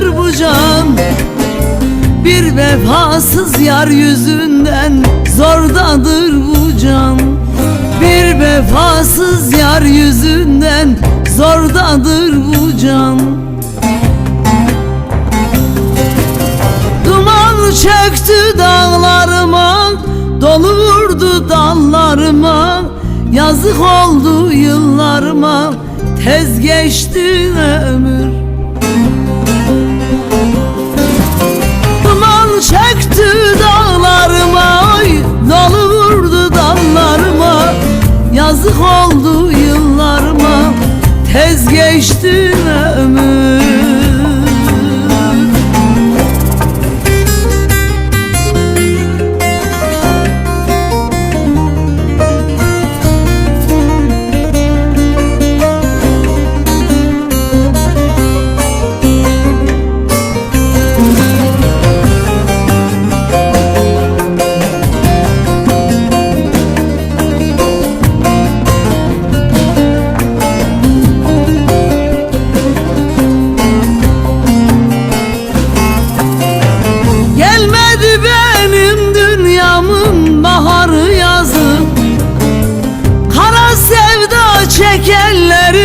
zordadır bu can. Bir vefasız yar yüzünden zordadır bu can. Bir vefasız yar yüzünden zordadır bu can. Duman çöktü dağlarıma Dolu vurdu dallarıma. Yazık oldu yıllarıma Tez geçti ömür oldu yıllarıma. Tez geçti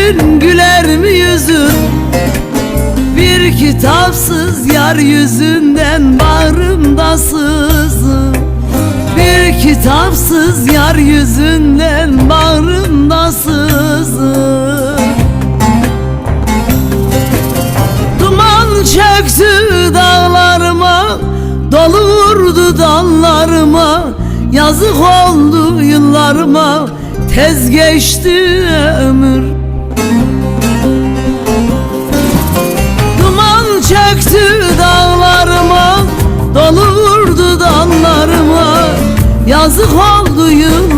çekenlerin güler mi yüzü Bir kitapsız yar yüzünden bağrımda sızı Bir kitapsız yar yüzünden bağrımda sızı Duman çöktü dağlarıma Dolu vurdu dallarıma. Yazık oldu yıllarıma Tez geçti ömür Yazık oldu yıllarıma